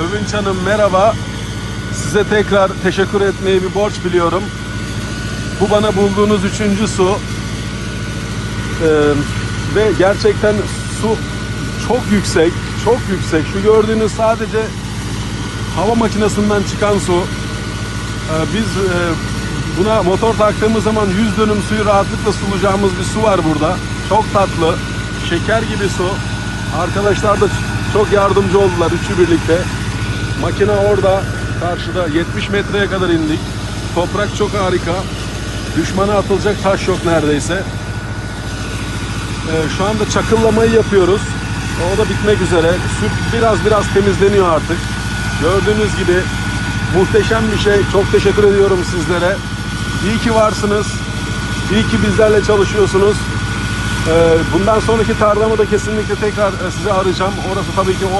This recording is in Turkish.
Övünç Hanım merhaba. Size tekrar teşekkür etmeyi bir borç biliyorum. Bu bana bulduğunuz üçüncü su. Ee, ve gerçekten su çok yüksek, çok yüksek. Şu gördüğünüz sadece hava makinesinden çıkan su. Ee, biz e, buna motor taktığımız zaman 100 dönüm suyu rahatlıkla sulayacağımız bir su var burada. Çok tatlı, şeker gibi su. Arkadaşlar da çok yardımcı oldular üçü birlikte. Makine orada karşıda 70 metreye kadar indik. Toprak çok harika. Düşmana atılacak taş yok neredeyse. Ee, şu anda çakıllamayı yapıyoruz. O da bitmek üzere. Su biraz biraz temizleniyor artık. Gördüğünüz gibi muhteşem bir şey. Çok teşekkür ediyorum sizlere. İyi ki varsınız. İyi ki bizlerle çalışıyorsunuz. Ee, bundan sonraki tarlamı da kesinlikle tekrar e, size arayacağım. Orası tabii ki o